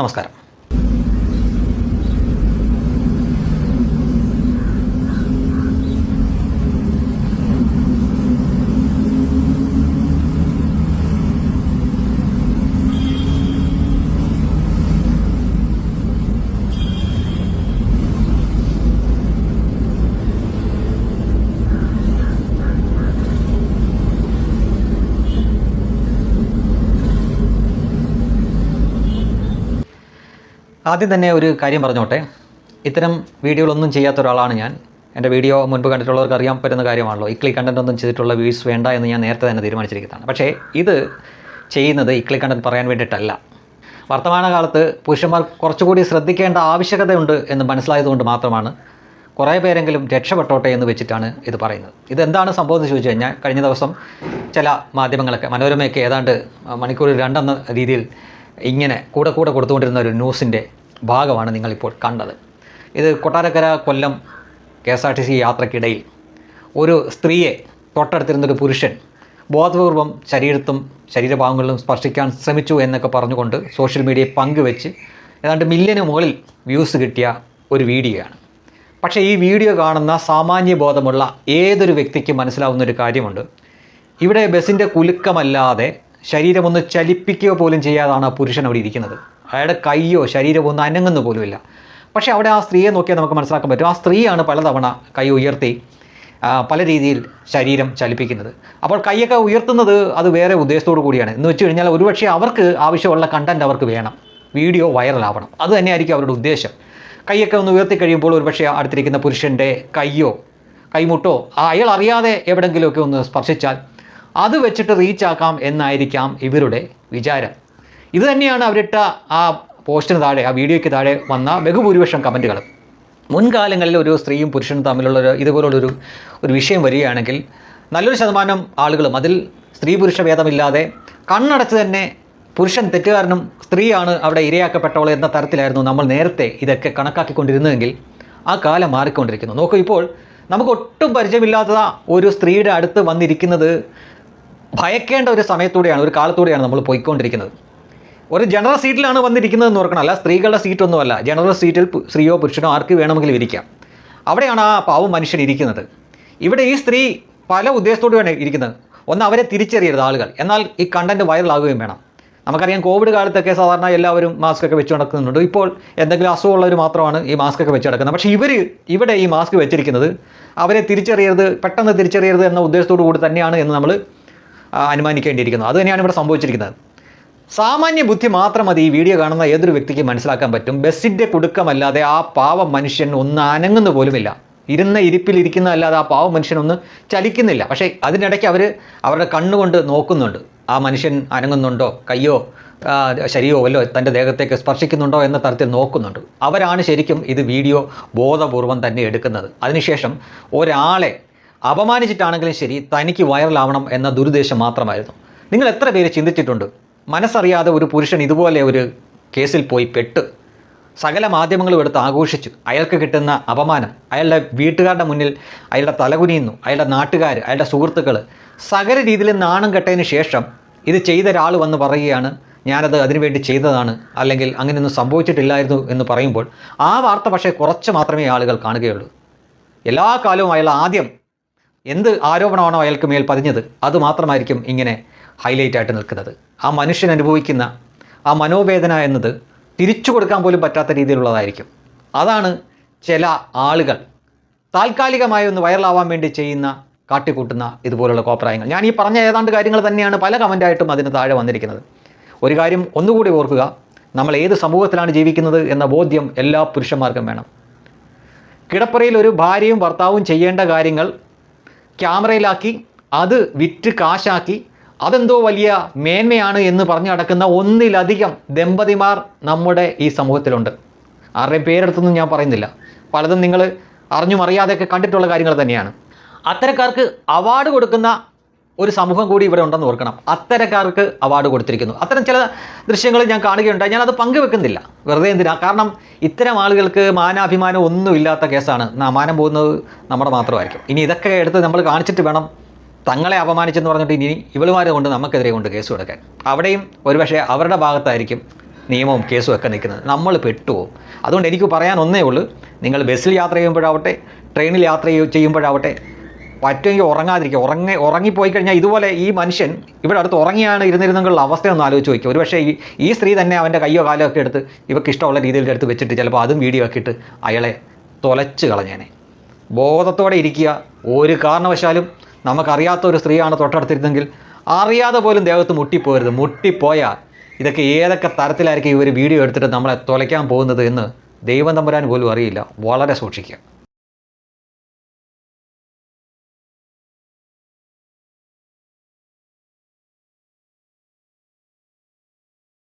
നമസ്കാരം. ആദ്യം തന്നെ ഒരു കാര്യം പറഞ്ഞോട്ടെ. ഇത്തരം വീഡിയോകളൊന്നും ചെയ്യാത്ത ഒരാളാണ് ഞാൻ. എന്റെ വീഡിയോ മുൻപ് കണ്ടിട്ടുള്ളവർക്ക് അറിയാൻ പറ്റുന്ന കാര്യമാണല്ലോ. ഇക്ലി കണ്ടന്റ് ഒന്നും ചെയ്തിട്ടുള്ള വ്യൂസ് വേണ്ട എന്ന് ഞാൻ നേരത്തെ തന്നെ തീരുമാനിച്ചിരിക്കുന്നതാണ്. പക്ഷേ ഇത് ചെയ്യുന്നത് ഇക്ലി കണ്ടന്റ് പറയാൻ വേണ്ടിയിട്ടല്ല. വർത്തമാനകാലത്ത് പുരുഷന്മാർ കുറച്ചുകൂടി ശ്രദ്ധിക്കേണ്ട ആവശ്യകതയുണ്ട് എന്ന് മനസ്സിലായതുകൊണ്ട് മാത്രമാണ് കുറേ പേരെങ്കിലും രക്ഷപ്പെട്ടോട്ടെ എന്ന് വെച്ചിട്ടാണ് ഇത് പറയുന്നത്. ഇതെന്താണ് സംഭവം എന്ന് ചോദിച്ചു കഴിഞ്ഞാൽ കഴിഞ്ഞ ദിവസം ചില മാധ്യമങ്ങളൊക്കെ മനോരമയൊക്കെ ഏതാണ്ട് മണിക്കൂറിൽ രണ്ടെന്ന രീതിയിൽ ഇങ്ങനെ കൂടെ കൂടെ കൊടുത്തുകൊണ്ടിരുന്ന ഒരു ന്യൂസിന്റെ ഭാഗമാണ് നിങ്ങളിപ്പോൾ കണ്ടത്. ഇത് Kottarakkara Kollam K S R T C യാത്രക്കിടയിൽ ഒരു സ്ത്രീയെ തൊട്ടടുത്തിരുന്നൊരു പുരുഷൻ ബോധപൂർവം ശരീരത്തും ശരീരഭാഗങ്ങളിലും സ്പർശിക്കാൻ ശ്രമിച്ചു എന്നൊക്കെ പറഞ്ഞുകൊണ്ട് സോഷ്യൽ മീഡിയയിൽ പങ്കുവെച്ച് ഏതാണ്ട് മില്യന് മുകളിൽ വ്യൂസ് കിട്ടിയ ഒരു വീഡിയോയാണ്. പക്ഷേ ഈ വീഡിയോ കാണുന്ന സാമാന്യ ബോധമുള്ള ഏതൊരു വ്യക്തിക്കും മനസ്സിലാവുന്ന ഒരു കാര്യമുണ്ട്. ഇവിടെ ബസ്സിന്റെ കുലുക്കമല്ലാതെ ശരീരമൊന്ന് ചലിപ്പിക്കുക പോലും ചെയ്യാതാണ് ആ പുരുഷൻ അവിടെ ഇരിക്കുന്നത്. അയാളുടെ കൈയോ ശരീരമോ ഒന്നും അനങ്ങുന്നു പോലുമില്ല. പക്ഷേ അവിടെ ആ സ്ത്രീയെ നോക്കിയാൽ നമുക്ക് മനസ്സിലാക്കാൻ പറ്റും. ആ സ്ത്രീയാണ് പലതവണ കൈ ഉയർത്തി പല രീതിയിൽ ശരീരം ചലിപ്പിക്കുന്നത്. അപ്പോൾ കൈയൊക്കെ ഉയർത്തുന്നത് അത് വേറെ ഉദ്ദേശത്തോടു കൂടിയാണ്. എന്ന് വെച്ച് കഴിഞ്ഞാൽ ഒരുപക്ഷെ അവർക്ക് ആവശ്യമുള്ള കണ്ടന്റ് അവർക്ക് വേണം. വീഡിയോ വൈറലാവണം. അത് തന്നെയായിരിക്കും അവരുടെ ഉദ്ദേശം. കൈയൊക്കെ ഒന്ന് ഉയർത്തി കഴിയുമ്പോൾ ഒരുപക്ഷെ അടുത്തിരിക്കുന്ന പുരുഷന്റെ കൈയോ കൈമുട്ടോ അയാൾ അറിയാതെ എവിടെങ്കിലുമൊക്കെ ഒന്ന് സ്പർശിച്ചാൽ അത് വെച്ചിട്ട് റീച്ചാക്കാം എന്നായിരിക്കാം ഇവരുടെ വിചാരം. ഇത് തന്നെയാണ് അവരിട്ട ആ പോസ്റ്റിന് താഴെ ആ വീഡിയോയ്ക്ക് താഴെ വന്ന ബഹുഭൂരിപക്ഷം കമന്റുകൾ. മുൻകാലങ്ങളിൽ ഒരു സ്ത്രീയും പുരുഷനും തമ്മിലുള്ള ഒരു ഇതുപോലുള്ളൊരു ഒരു വിഷയം വരികയാണെങ്കിൽ നല്ലൊരു ശതമാനം ആളുകളും അതിൽ സ്ത്രീ പുരുഷ ഭേദമില്ലാതെ കണ്ണടച്ച് തന്നെ പുരുഷൻ തെറ്റുകാരനും സ്ത്രീയാണ് അവിടെ ഇരയാക്കപ്പെട്ടവൾ എന്ന തരത്തിലായിരുന്നു നമ്മൾ നേരത്തെ ഇതൊക്കെ കണക്കാക്കിക്കൊണ്ടിരുന്നതെങ്കിൽ ആ കാലം മാറിക്കൊണ്ടിരിക്കുന്നു. നോക്കൂ ഇപ്പോൾ നമുക്ക് ഒട്ടും പരിചയമില്ലാത്ത ഒരു സ്ത്രീയുടെ അടുത്ത് വന്നിരിക്കുന്നത് ഭയക്കേണ്ട ഒരു സമയത്തൂടെയാണ് ഒരു കാലത്തൂടെയാണ് നമ്മൾ പോയിക്കൊണ്ടിരിക്കുന്നത്. ഒരു ജനറൽ സീറ്റിലാണ് വന്നിരിക്കുന്നതെന്ന് ഓർക്കണം. അല്ല സ്ത്രീകളുടെ സീറ്റൊന്നുമല്ല. ജനറൽ സീറ്റിൽ സ്ത്രീയോ പുരുഷനോ ആർക്ക് വേണമെങ്കിലും ഇരിക്കാം. അവിടെയാണ് ആ പാവം മനുഷ്യൻ ഇരിക്കുന്നത്. ഇവിടെ ഈ സ്ത്രീ പല ഉദ്ദേശത്തോടെയാണ് ഇരിക്കുന്നത്. ഒന്ന് അവരെ തിരിച്ചറിയരുത് ആളുകൾ. എന്നാൽ ഈ കണ്ടന്റ് വൈറലാകുകയും വേണം. നമുക്കറിയാം കോവിഡ് കാലത്തൊക്കെ സാധാരണ എല്ലാവരും മാസ്ക് ഒക്കെ വെച്ച് നടക്കുന്നുണ്ട്. ഇപ്പോൾ എന്തെങ്കിലും അസുഖമുള്ളവർ മാത്രമാണ് ഈ മാസ്ക് ഒക്കെ വെച്ച് നടക്കുന്നത്. പക്ഷേ ഇവർ ഇവിടെ ഈ മാസ്ക് വെച്ചിരിക്കുന്നത് അവരെ തിരിച്ചറിയരുത് പെട്ടെന്ന് തിരിച്ചറിയരുത് എന്ന ഉദ്ദേശത്തോടു കൂടി തന്നെയാണ് എന്ന് നമ്മൾ അനുമാനിക്കേണ്ടിയിരിക്കുന്നത് അനുമാനിക്കേണ്ടിയിരിക്കുന്നു. അത് തന്നെയാണ് ഇവിടെ സംഭവിച്ചിരിക്കുന്നത്. സാമാന്യ ബുദ്ധി മാത്രം മതി ഈ വീഡിയോ കാണുന്ന ഏതൊരു വ്യക്തിക്ക് മനസ്സിലാക്കാൻ പറ്റും. ബസ്സിന്റെ കുടുക്കമല്ലാതെ ആ പാവ മനുഷ്യൻ ഒന്ന് അനങ്ങുന്നു പോലുമില്ല. ഇരുന്ന ഇരിപ്പിൽ ഇരിക്കുന്നതല്ലാതെ ആ പാവ മനുഷ്യൻ ഒന്ന് ചലിക്കുന്നില്ല. പക്ഷേ അതിനിടയ്ക്ക് അവർ അവരുടെ കണ്ണുകൊണ്ട് നോക്കുന്നുണ്ട്. ആ മനുഷ്യൻ അനങ്ങുന്നുണ്ടോ? കയ്യോ ശരീരമോ വല്ലോ തന്റെ ദേഹത്തേക്ക് സ്പർശിക്കുന്നുണ്ടോ എന്ന തരത്തിൽ നോക്കുന്നുണ്ട്. അവരാണ് ശരിക്കും ഇത് വീഡിയോ ബോധപൂർവം തന്നെ എടുക്കുന്നത്. അതിനുശേഷം ഒരാളെ അപമാനിച്ചിട്ടാണെങ്കിലും ശരി തനിക്ക് വൈറലാവണം എന്ന ദുരുദ്ദേശം മാത്രമായിരുന്നു. നിങ്ങൾ എത്ര പേര് ചിന്തിച്ചിട്ടുണ്ട്? മനസ്സറിയാതെ ഒരു പുരുഷൻ ഇതുപോലെ ഒരു കേസിൽ പോയി പെട്ട് സകല മാധ്യമങ്ങളും എടുത്ത് ആഘോഷിച്ചു അയാൾക്ക് കിട്ടുന്ന അപമാനം അയാളുടെ വീട്ടുകാരുടെ മുന്നിൽ അയാളുടെ തലകുനിയുന്നു അയാളുടെ നാട്ടുകാർ അയാളുടെ സുഹൃത്തുക്കൾ സകല രീതിയിൽ നാണം കെട്ടതിന് ശേഷം ഇത് ചെയ്ത ഒരാൾ വന്ന് പറയുകയാണ് ഞാനത് അതിനുവേണ്ടി ചെയ്തതാണ് അല്ലെങ്കിൽ അങ്ങനെയൊന്നും സംഭവിച്ചിട്ടില്ലായിരുന്നു എന്ന് പറയുമ്പോൾ ആ വാർത്ത പക്ഷേ കുറച്ച് മാത്രമേ ആളുകൾ കാണുകയുള്ളൂ. എല്ലാ കാലവും അയാൾ ആദ്യം എന്ത് ആരോപണമാണോ അയാൾക്ക് മേൽ പതിഞ്ഞത് അത് മാത്രമായിരിക്കും ഇങ്ങനെ ഹൈലൈറ്റ് ആയിട്ട് നിൽക്കുന്നത്. ആ മനുഷ്യൻ അനുഭവിക്കുന്ന ആ മനോവേദന എന്നത് തിരിച്ചു കൊടുക്കാൻ പോലും പറ്റാത്ത രീതിയിലുള്ളതായിരിക്കും. അതാണ് ചില ആളുകൾ താൽക്കാലികമായി ഒന്ന് വൈറലാവാൻ വേണ്ടി ചെയ്യുന്ന കാട്ടിക്കൂട്ടുന്ന ഇതുപോലുള്ള കോപ്രായങ്ങൾ. ഞാൻ ഈ പറഞ്ഞ ഏതാണ്ട് കാര്യങ്ങൾ തന്നെയാണ് പല കമന്റായിട്ടും അതിന് താഴെ വന്നിരിക്കുന്നത്. ഒരു കാര്യം ഒന്നുകൂടി ഓർക്കുക നമ്മൾ ഏത് സമൂഹത്തിലാണ് ജീവിക്കുന്നത് എന്ന ബോധ്യം എല്ലാ പുരുഷന്മാർക്കും വേണം. കിടപ്പറയിൽ ഒരു ഭാര്യയും ഭർത്താവും ചെയ്യേണ്ട കാര്യങ്ങൾ ക്യാമറയിലാക്കി അത് വിറ്റ് കാശാക്കി അതെന്തോ വലിയ മേന്മയാണ് എന്ന് പറഞ്ഞു നടക്കുന്ന ഒന്നിലധികം ദമ്പതിമാർ നമ്മുടെ ഈ സമൂഹത്തിലുണ്ട്. ആരുടെയും പേരെടുത്തൊന്നും ഞാൻ പറയുന്നില്ല. പലതും നിങ്ങൾ അറിഞ്ഞും അറിയാതെയൊക്കെ കണ്ടിട്ടുള്ള കാര്യങ്ങൾ തന്നെയാണ്. അത്തരക്കാർക്ക് അവാർഡ് കൊടുക്കുന്ന ഒരു സമൂഹം കൂടി ഇവിടെ ഉണ്ടെന്ന് ഓർക്കണം. അത്തരക്കാർക്ക് അവാർഡ് കൊടുത്തിരിക്കുന്നു. അത്തരം ചില ദൃശ്യങ്ങൾ ഞാൻ കാണുകയുണ്ടായി. ഞാനത് പങ്കുവെക്കുന്നില്ല. വെറുതെ എന്തിനാ? കാരണം ഇത്തരം ആളുകൾക്ക് മാനാഭിമാനം ഒന്നും ഇല്ലാത്ത കേസാണ് മാനം പോകുന്നത് നമ്മുടെ മാത്രമായിരിക്കും. ഇനി ഇതൊക്കെ എടുത്ത് നമ്മൾ കാണിച്ചിട്ട് വേണം തങ്ങളെ അപമാനിച്ചെന്ന് പറഞ്ഞിട്ട് ഇനി ഇവളുമാരെ കൊണ്ട് നമുക്കെതിരെ കൊണ്ട് കേസ് കൊടുക്കാൻ. അവിടെയും ഒരുപക്ഷെ അവരുടെ ഭാഗത്തായിരിക്കും നിയമവും കേസും ഒക്കെ നിൽക്കുന്നത്. നമ്മൾ പെട്ടുപോകും അതുകൊണ്ട് എനിക്ക് പറയാൻ ഒന്നേ ഉള്ളൂ. നിങ്ങൾ ബസ്സിൽ യാത്ര ചെയ്യുമ്പോഴാവട്ടെ ട്രെയിനിൽ യാത്ര ചെയ്യ- ചെയ്യുമ്പോഴാവട്ടെ പറ്റുമെങ്കിൽ ഉറങ്ങാതിരിക്കുക. ഉറങ്ങി ഉറങ്ങിപ്പോയി കഴിഞ്ഞാൽ ഇതുപോലെ ഈ മനുഷ്യൻ ഇവിടെ അടുത്ത് ഉറങ്ങിയാണ് ഇരുന്നിരുന്നെങ്കിലുള്ള അവസ്ഥയൊന്ന് ആലോചിച്ച് നോക്കുക ഒരുപക്ഷെ ഈ ഈ സ്ത്രീ തന്നെ അവന്റെ കയ്യോ കാലോ ഒക്കെ എടുത്ത് ഇവർക്ക് ഇഷ്ടമുള്ള രീതിയിൽ എടുത്ത് വെച്ചിട്ട് ചിലപ്പോൾ അതും വീഡിയോ ആക്കിയിട്ട് അയാളെ തുലച്ച് കളഞ്ഞേനെ. ബോധത്തോടെ ഇരിക്കുക. ഒരു കാരണവശാലും നമുക്കറിയാത്ത ഒരു സ്ത്രീയാണ് തൊട്ടടുത്തിരുന്നെങ്കിൽ അറിയാതെ പോലും ദേഹത്ത് മുട്ടിപ്പോരുത്. മുട്ടിപ്പോയാൽ ഇതൊക്കെ ഏതൊക്കെ തരത്തിലായിരിക്കും ഇവർ വീഡിയോ എടുത്തിട്ട് നമ്മളെ തുലയ്ക്കാൻ പോകുന്നത് എന്ന് ദൈവം തമ്പുരാൻ പോലും അറിയില്ല. വളരെ സൂക്ഷിക്കുക.